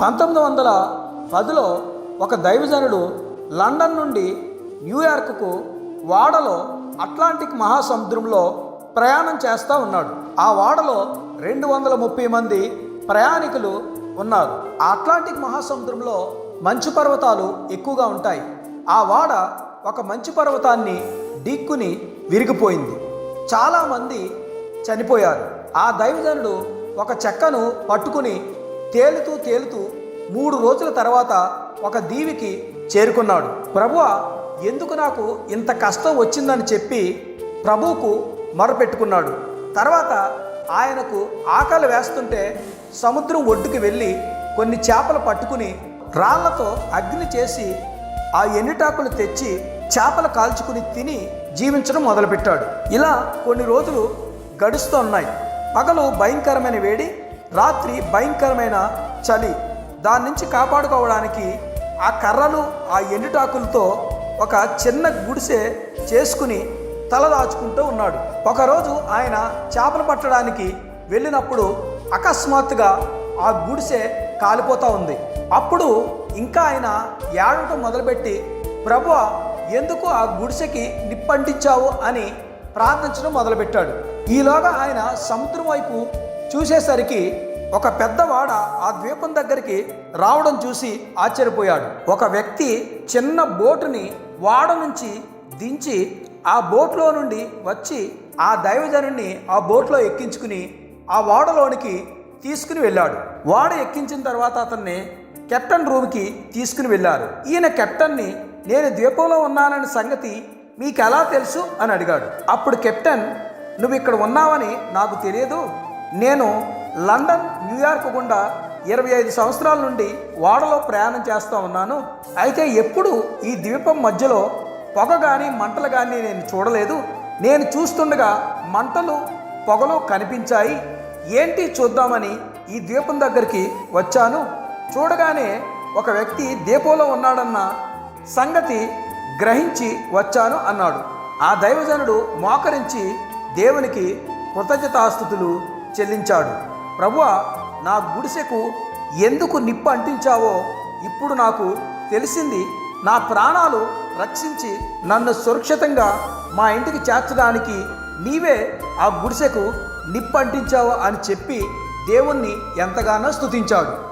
పంతొమ్మిది వందల పదిలో ఒక దైవజనుడు లండన్ నుండి న్యూయార్క్కు వాడలో అట్లాంటిక్ మహాసముద్రంలో ప్రయాణం చేస్తూ ఉన్నాడు. ఆ వాడలో రెండు వందల ముప్పై మంది ప్రయాణికులు ఉన్నారు. ఆ అట్లాంటిక్ మహాసముద్రంలో మంచు పర్వతాలు ఎక్కువగా ఉంటాయి. ఆ వాడ ఒక మంచు పర్వతాన్ని ఢీక్కుని విరిగిపోయింది. చాలామంది చనిపోయారు. ఆ దైవజనుడు ఒక చెక్కను పట్టుకుని తేలుతూ తేలుతూ మూడు రోజుల తర్వాత ఒక దీవికి చేరుకున్నాడు. ప్రభువ ఎందుకు నాకు ఇంత కష్టం వచ్చిందని చెప్పి ప్రభువుకు మొరపెట్టుకున్నాడు. తర్వాత ఆయనకు ఆకలి వేస్తుంటే సముద్రం ఒడ్డుకి వెళ్ళి కొన్ని చేపలు పట్టుకుని రాళ్ళతో అగ్ని చేసి ఆ ఎండుటాకులు తెచ్చి చేపలు కాల్చుకుని తిని జీవించడం మొదలుపెట్టాడు. ఇలా కొన్ని రోజులు గడుస్తూ ఉన్నాయి. పగలు భయంకరమైన వేడి రాత్రి భయంకరమైన చలి. దాని నుంచి కాపాడుకోవడానికి ఆ కర్రలు ఆ ఎండుటాకులతో ఒక చిన్న గుడిసె చేసుకుని తల దాచుకుంటూ ఉన్నాడు. ఒకరోజు ఆయన చేపలు పట్టడానికి వెళ్ళినప్పుడు అకస్మాత్తుగా ఆ గుడిసె కాలిపోతూ ఉంది. అప్పుడు ఇంకా ఆయన ఏడవటం మొదలుపెట్టి ప్రభు ఎందుకు ఆ గుడిసెకి నిప్పంటించావు? అని ప్రార్థించడం మొదలుపెట్టాడు. ఈలోగా ఆయన సముద్రం వైపు చూసేసరికి ఒక పెద్దవాడ ఆ ద్వీపం దగ్గరికి రావడం చూసి ఆశ్చర్యపోయాడు. ఒక వ్యక్తి చిన్న బోటుని వాడ నుంచి దించి ఆ బోట్లో నుండి వచ్చి ఆ దైవజనుణ్ణి ఆ బోట్లో ఎక్కించుకుని ఆ ఓడలోనికి తీసుకుని వెళ్ళాడు. వాడ ఎక్కించిన తర్వాత అతన్ని కెప్టెన్ రూమ్కి తీసుకుని వెళ్ళారు. ఈయన కెప్టెన్ని నేను ద్వీపంలో ఉన్నానన్న సంగతి మీకు ఎలా తెలుసు? అని అడిగాడు. అప్పుడు కెప్టెన్ నువ్వు ఇక్కడ ఉన్నావని నాకు తెలియదు. నేను లండన్ న్యూయార్క్ గుండా ఇరవై ఐదు సంవత్సరాల నుండి ఓడలో ప్రయాణం చేస్తూ ఉన్నాను. అయితే ఎప్పుడు ఈ ద్వీపం మధ్యలో పొగ కానీ మంటలు కానీ నేను చూడలేదు. నేను చూస్తుండగా మంటలు పొగలు కనిపించాయి. ఏంటి చూద్దామని ఈ ద్వీపం దగ్గరికి వచ్చాను. చూడగానే ఒక వ్యక్తి దీపంలో ఉన్నాడన్న సంగతి గ్రహించి వచ్చాను అన్నాడు. ఆ దైవజనుడు మోకరించి దేవునికి కృతజ్ఞతాస్థుతులు చెల్లించాడు. ప్రభువ నా గుడిసెకు ఎందుకు నిప్పు అంటించావో ఇప్పుడు నాకు తెలిసింది. నా ప్రాణాలు రక్షించి నన్ను సురక్షితంగా మా ఇంటికి చేర్చడానికి నీవే ఆ గుడిసెకు నిప్పు అంటించావు అని చెప్పి దేవుణ్ణి ఎంతగానో స్తుతించాడు.